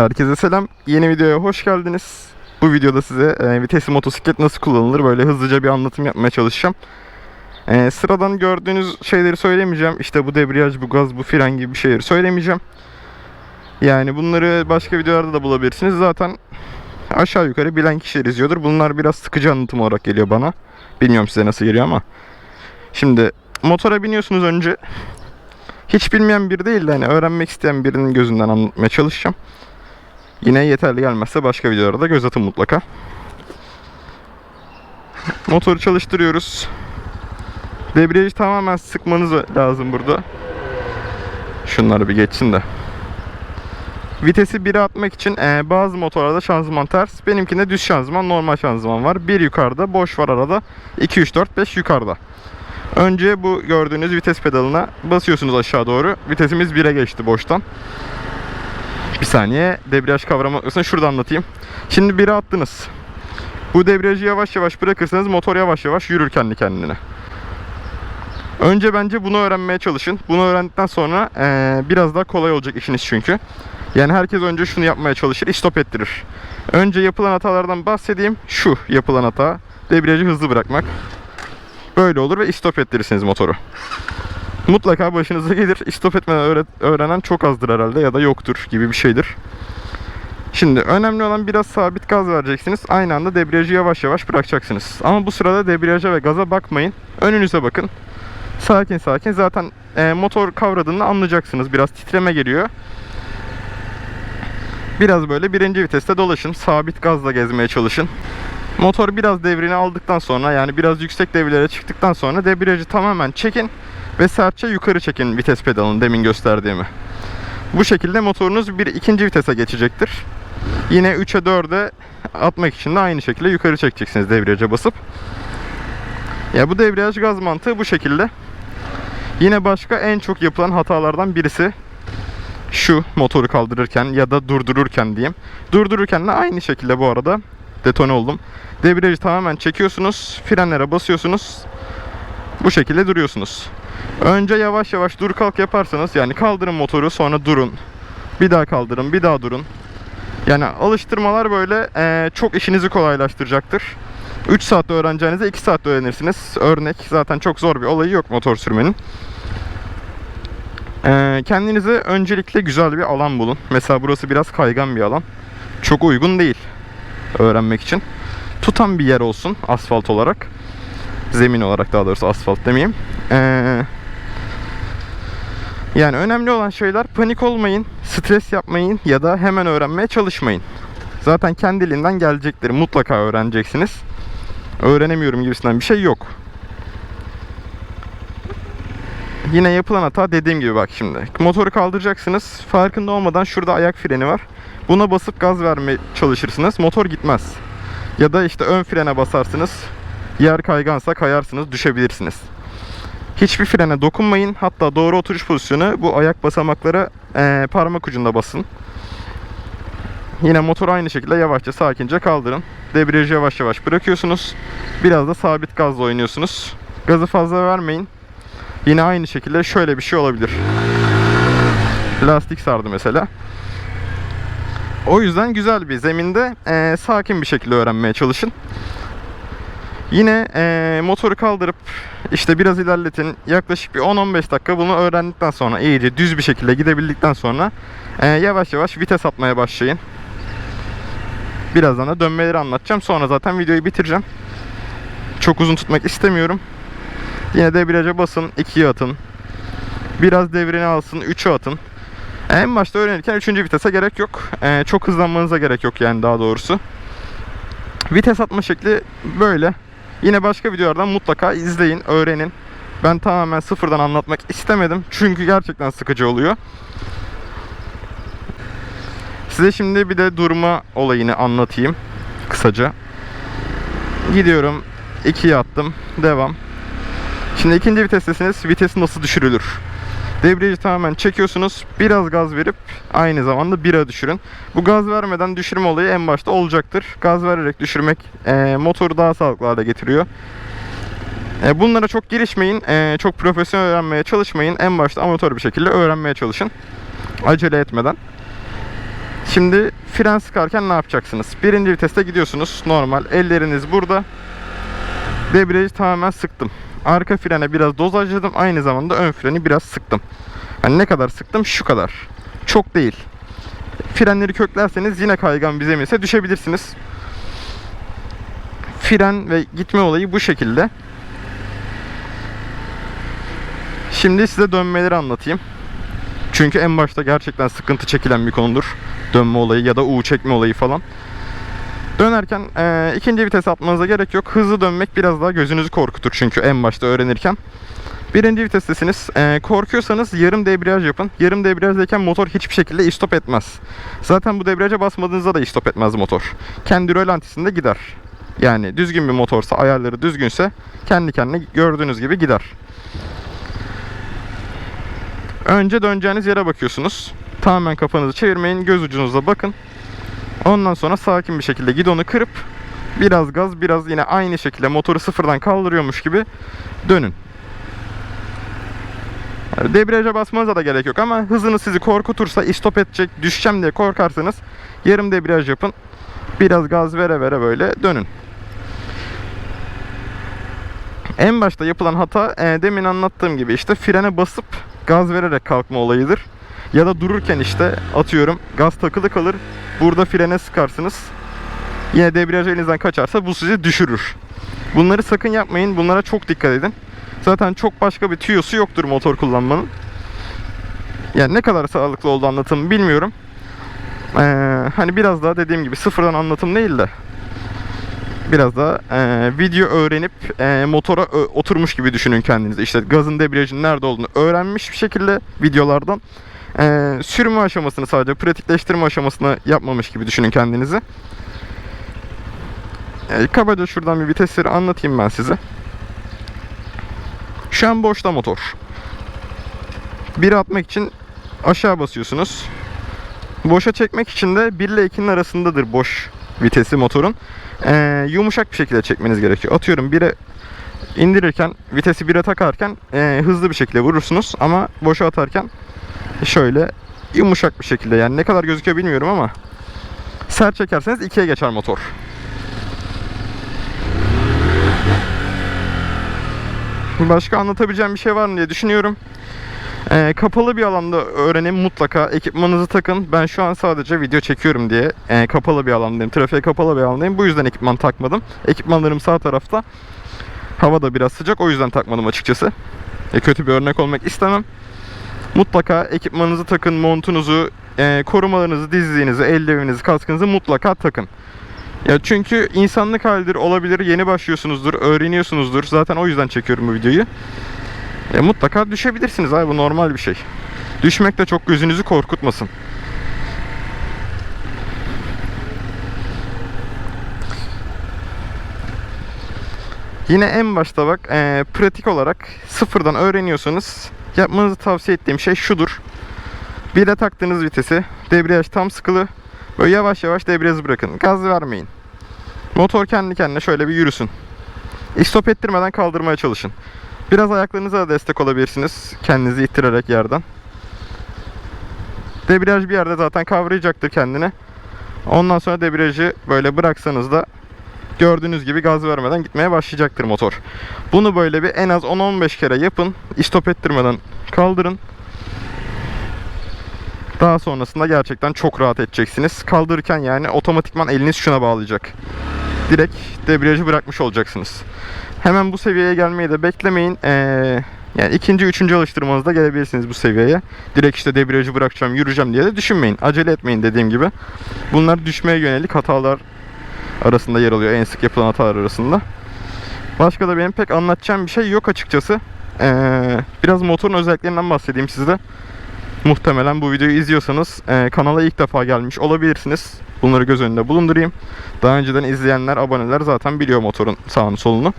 Herkese selam. Yeni videoya hoş geldiniz. Bu videoda size e, vitesli motosiklet nasıl kullanılır böyle hızlıca bir anlatım yapmaya çalışacağım. E, sıradan gördüğünüz şeyleri söylemeyeceğim. İşte bu debriyaj, bu gaz, bu fren gibi bir şeyleri söylemeyeceğim. Yani bunları başka videolarda da bulabilirsiniz. Zaten aşağı yukarı bilen kişiler izliyordur. Bunlar biraz sıkıcı anlatım olarak geliyor bana. Bilmiyorum size nasıl geliyor ama. Şimdi motora biniyorsunuz önce. Hiç bilmeyen biri değil de hani öğrenmek isteyen birinin gözünden anlatmaya çalışacağım. Yine yeterli gelmezse başka videolarda göz atın mutlaka. Motoru çalıştırıyoruz. Debriyajı tamamen sıkmanız lazım burada. Şunları bir geçsin de. Vitesi 1'e atmak için e, bazı motorlarda şanzıman ters. Benimkinde düz şanzıman, normal şanzıman var. Bir yukarıda, boş var arada. 2, 3, 4, 5 yukarıda. Önce bu gördüğünüz vites pedalına basıyorsunuz aşağı doğru. Vitesimiz 1'e geçti boştan. Bir saniye debriyaj kavrama noktasını şurada anlatayım. Şimdi 1'e attınız. Bu debriyajı yavaş yavaş bırakırsanız motor yavaş yavaş yürür kendi kendine. Önce bence bunu öğrenmeye çalışın. Bunu öğrendikten sonra eee, biraz daha kolay olacak işiniz çünkü. Yani herkes önce şunu yapmaya çalışır, istop ettirir. Önce yapılan hatalardan bahsedeyim. Şu yapılan hata. Debriyajı hızlı bırakmak. Böyle olur ve istop ettirirsiniz motoru. Mutlaka başınıza gelir. İstop etmeden öğre- öğrenen çok azdır herhalde ya da yoktur gibi bir şeydir. Şimdi önemli olan biraz sabit gaz vereceksiniz. Aynı anda debriyajı yavaş yavaş bırakacaksınız. Ama bu sırada debriyaja ve gaza bakmayın. Önünüze bakın. Sakin sakin. Zaten e, motor kavradığını anlayacaksınız. Biraz titreme geliyor. Biraz böyle birinci viteste dolaşın. Sabit gazla gezmeye çalışın. Motor biraz devrini aldıktan sonra yani biraz yüksek devirlere çıktıktan sonra debriyajı tamamen çekin ve sertçe yukarı çekin vites pedalını demin gösterdiğimi. Bu şekilde motorunuz bir ikinci vitese geçecektir. Yine 3'e 4'e atmak için de aynı şekilde yukarı çekeceksiniz debriyaja basıp. Ya bu debriyaj gaz mantığı bu şekilde. Yine başka en çok yapılan hatalardan birisi şu motoru kaldırırken ya da durdururken diyeyim. Durdururken de aynı şekilde bu arada detone oldum. Debriyajı tamamen çekiyorsunuz, frenlere basıyorsunuz. Bu şekilde duruyorsunuz. Önce yavaş yavaş dur kalk yaparsanız yani kaldırın motoru sonra durun. Bir daha kaldırın, bir daha durun. Yani alıştırmalar böyle eee, çok işinizi kolaylaştıracaktır. 3 saatte öğreneceğinize 2 saatte öğrenirsiniz. Örnek zaten çok zor bir olayı yok motor sürmenin. Eee, kendinize öncelikle güzel bir alan bulun. Mesela burası biraz kaygan bir alan. Çok uygun değil öğrenmek için. Tutan bir yer olsun asfalt olarak. Zemin olarak daha doğrusu asfalt demeyeyim. Ee, yani önemli olan şeyler panik olmayın, stres yapmayın ya da hemen öğrenmeye çalışmayın. Zaten kendiliğinden gelecektir. Mutlaka öğreneceksiniz. Öğrenemiyorum gibisinden bir şey yok. Yine yapılan hata dediğim gibi bak şimdi. Motoru kaldıracaksınız. Farkında olmadan şurada ayak freni var. Buna basıp gaz vermeye çalışırsınız. Motor gitmez. Ya da işte ön frene basarsınız. Yer kaygansa kayarsınız, düşebilirsiniz. Hiçbir frene dokunmayın. Hatta doğru oturuş pozisyonu bu ayak basamaklara eee, parmak ucunda basın. Yine motoru aynı şekilde yavaşça sakince kaldırın. Debriyajı yavaş yavaş bırakıyorsunuz. Biraz da sabit gazla oynuyorsunuz. Gazı fazla vermeyin. Yine aynı şekilde şöyle bir şey olabilir. Lastik sardı mesela. O yüzden güzel bir zeminde eee, sakin bir şekilde öğrenmeye çalışın. Yine eee, motoru kaldırıp işte biraz ilerletin. Yaklaşık bir 10-15 dakika bunu öğrendikten sonra iyice düz bir şekilde gidebildikten sonra eee, yavaş yavaş vites atmaya başlayın. Birazdan da dönmeleri anlatacağım. Sonra zaten videoyu bitireceğim. Çok uzun tutmak istemiyorum. Yine debriyaja basın, 2'ye atın. Biraz devrini alsın, 3'e atın. En başta öğrenirken 3. vitese gerek yok. Ee, çok hızlanmanıza gerek yok yani daha doğrusu. Vites atma şekli böyle. Yine başka videolardan mutlaka izleyin, öğrenin. Ben tamamen sıfırdan anlatmak istemedim. Çünkü gerçekten sıkıcı oluyor. Size şimdi bir de durma olayını anlatayım kısaca. Gidiyorum. 2'ye attım. Devam. Şimdi ikinci vitestesiniz. Vites nasıl düşürülür? Debriyajı tamamen çekiyorsunuz. Biraz gaz verip aynı zamanda 1'e düşürün. Bu gaz vermeden düşürme olayı en başta olacaktır. Gaz vererek düşürmek e, motoru daha sağlıklı hale getiriyor. E, bunlara çok girişmeyin. E, çok profesyonel öğrenmeye çalışmayın. En başta amatör bir şekilde öğrenmeye çalışın. Acele etmeden. Şimdi fren sıkarken ne yapacaksınız? Birinci viteste gidiyorsunuz. Normal. Elleriniz burada. Debriyajı tamamen sıktım. Arka frene biraz dozajladım. Aynı zamanda ön freni biraz sıktım. Hani ne kadar sıktım? Şu kadar. Çok değil. Frenleri köklerseniz yine kaygan bir zeminse düşebilirsiniz. Fren ve gitme olayı bu şekilde. Şimdi size dönmeleri anlatayım. Çünkü en başta gerçekten sıkıntı çekilen bir konudur. Dönme olayı ya da U çekme olayı falan. Dönerken e, ikinci vites atmanıza gerek yok. Hızlı dönmek biraz daha gözünüzü korkutur çünkü en başta öğrenirken. Birinci vitestesiniz. E, korkuyorsanız yarım debriyaj yapın. Yarım debriyajdayken motor hiçbir şekilde istop etmez. Zaten bu debriyaja basmadığınızda da istop etmez motor. Kendi rölantisinde gider. Yani düzgün bir motorsa, ayarları düzgünse kendi kendine gördüğünüz gibi gider. Önce döneceğiniz yere bakıyorsunuz. Tamamen kafanızı çevirmeyin. Göz ucunuza bakın. Ondan sonra sakin bir şekilde gidonu kırıp biraz gaz biraz yine aynı şekilde motoru sıfırdan kaldırıyormuş gibi dönün. Yani debriyaja basmanıza da gerek yok ama hızınız sizi korkutursa istop edecek düşeceğim diye korkarsanız yarım debriyaj yapın. Biraz gaz vere vere böyle dönün. En başta yapılan hata e, demin anlattığım gibi işte frene basıp gaz vererek kalkma olayıdır. Ya da dururken işte atıyorum gaz takılı kalır. Burada frene sıkarsınız. Yine debriyaj elinizden kaçarsa bu sizi düşürür. Bunları sakın yapmayın. Bunlara çok dikkat edin. Zaten çok başka bir tüyosu yoktur motor kullanmanın. Yani ne kadar sağlıklı oldu anlatım bilmiyorum. Ee, hani biraz daha dediğim gibi sıfırdan anlatım değil de biraz daha e, video öğrenip e, motora ö- oturmuş gibi düşünün kendinizi. İşte gazın debriyajın nerede olduğunu öğrenmiş bir şekilde videolardan e, sürme aşamasını sadece pratikleştirme aşamasını yapmamış gibi düşünün kendinizi. E, kabaca şuradan bir vitesleri anlatayım ben size. Şu an boşta motor. Bir atmak için aşağı basıyorsunuz. Boşa çekmek için de 1 ile 2'nin arasındadır boş vitesi motorun. Ee, yumuşak bir şekilde çekmeniz gerekiyor. Atıyorum 1'e indirirken vitesi 1'e takarken e, hızlı bir şekilde vurursunuz ama boşa atarken şöyle yumuşak bir şekilde yani ne kadar gözüküyor bilmiyorum ama sert çekerseniz 2'ye geçer motor. Başka anlatabileceğim bir şey var mı diye düşünüyorum. Ee, kapalı bir alanda öğrenin mutlaka ekipmanınızı takın. Ben şu an sadece video çekiyorum diye e, kapalı bir alandayım. Trafiğe kapalı bir alandayım. Bu yüzden ekipman takmadım. Ekipmanlarım sağ tarafta. Hava da biraz sıcak o yüzden takmadım açıkçası. E, kötü bir örnek olmak istemem. Mutlaka ekipmanınızı takın, montunuzu, e, korumalarınızı, dizliğinizi, eldiveninizi, kaskınızı mutlaka takın. Ya çünkü insanlık halidir olabilir. Yeni başlıyorsunuzdur, öğreniyorsunuzdur. Zaten o yüzden çekiyorum bu videoyu. E, mutlaka düşebilirsiniz abi bu normal bir şey. Düşmek de çok gözünüzü korkutmasın. Yine en başta bak e, pratik olarak sıfırdan öğreniyorsanız yapmanızı tavsiye ettiğim şey şudur. Bir de taktığınız vitesi debriyaj tam sıkılı böyle yavaş yavaş debriyajı bırakın. Gaz vermeyin. Motor kendi kendine şöyle bir yürüsün. İstop ettirmeden kaldırmaya çalışın. Biraz ayaklarınıza da destek olabilirsiniz. Kendinizi ittirerek yerden. Debriyaj bir yerde zaten kavrayacaktır kendini. Ondan sonra debriyajı böyle bıraksanız da gördüğünüz gibi gaz vermeden gitmeye başlayacaktır motor. Bunu böyle bir en az 10-15 kere yapın. İstop ettirmeden kaldırın. Daha sonrasında gerçekten çok rahat edeceksiniz. Kaldırırken yani otomatikman eliniz şuna bağlayacak. Direkt debriyajı bırakmış olacaksınız. Hemen bu seviyeye gelmeyi de beklemeyin. Ee, yani ikinci, üçüncü alıştırmanızda gelebilirsiniz bu seviyeye. Direkt işte debriyajı bırakacağım, yürüyeceğim diye de düşünmeyin. Acele etmeyin dediğim gibi. Bunlar düşmeye yönelik hatalar arasında yer alıyor. En sık yapılan hatalar arasında. Başka da benim pek anlatacağım bir şey yok açıkçası. Ee, biraz motorun özelliklerinden bahsedeyim size. Muhtemelen bu videoyu izliyorsanız e, kanala ilk defa gelmiş olabilirsiniz. Bunları göz önünde bulundurayım. Daha önceden izleyenler, aboneler zaten biliyor motorun sağını solunu.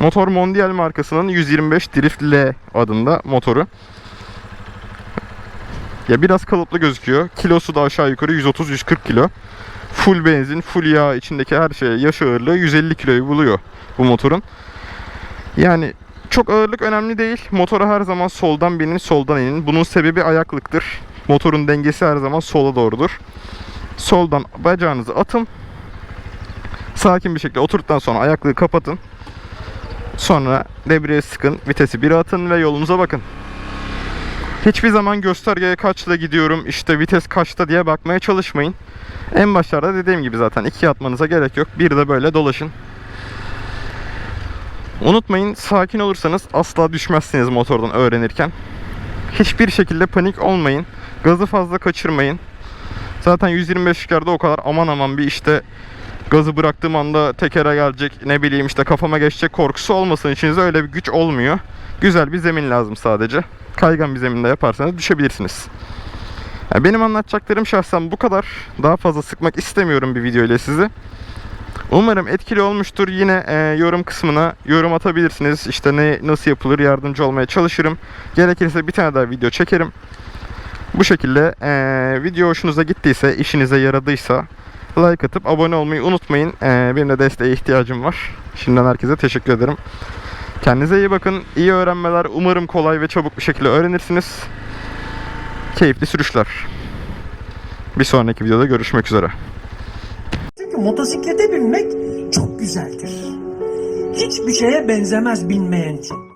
Motor Mondial markasının 125 Drift L adında motoru. Ya biraz kalıplı gözüküyor. Kilosu da aşağı yukarı 130-140 kilo. Full benzin, full yağ içindeki her şeye yaş ağırlığı 150 kiloyu buluyor bu motorun. Yani çok ağırlık önemli değil. Motora her zaman soldan binin, soldan inin. Bunun sebebi ayaklıktır. motorun dengesi her zaman sola doğrudur. Soldan bacağınızı atın. Sakin bir şekilde oturduktan sonra ayaklığı kapatın. Sonra debriyajı sıkın, vitesi 1'e atın ve yolunuza bakın. Hiçbir zaman göstergeye kaçla gidiyorum, işte vites kaçta diye bakmaya çalışmayın. En başlarda dediğim gibi zaten ikiye atmanıza gerek yok. Bir de böyle dolaşın. Unutmayın sakin olursanız asla düşmezsiniz motordan öğrenirken. Hiçbir şekilde panik olmayın. Gazı fazla kaçırmayın. Zaten 125 yerde o kadar aman aman bir işte gazı bıraktığım anda tekere gelecek ne bileyim işte kafama geçecek korkusu olmasın içinizde öyle bir güç olmuyor. Güzel bir zemin lazım sadece. Kaygan bir zeminde yaparsanız düşebilirsiniz. Yani benim anlatacaklarım şahsen bu kadar. Daha fazla sıkmak istemiyorum bir video ile sizi. Umarım etkili olmuştur. Yine e, yorum kısmına yorum atabilirsiniz. İşte ne nasıl yapılır yardımcı olmaya çalışırım. Gerekirse bir tane daha video çekerim. Bu şekilde e, video hoşunuza gittiyse, işinize yaradıysa like atıp abone olmayı unutmayın. E, benim de desteğe ihtiyacım var. Şimdiden herkese teşekkür ederim. Kendinize iyi bakın. İyi öğrenmeler. Umarım kolay ve çabuk bir şekilde öğrenirsiniz. Keyifli sürüşler. Bir sonraki videoda görüşmek üzere. Çünkü motosiklete binmek çok güzeldir. Hiçbir şeye benzemez binmeyen için.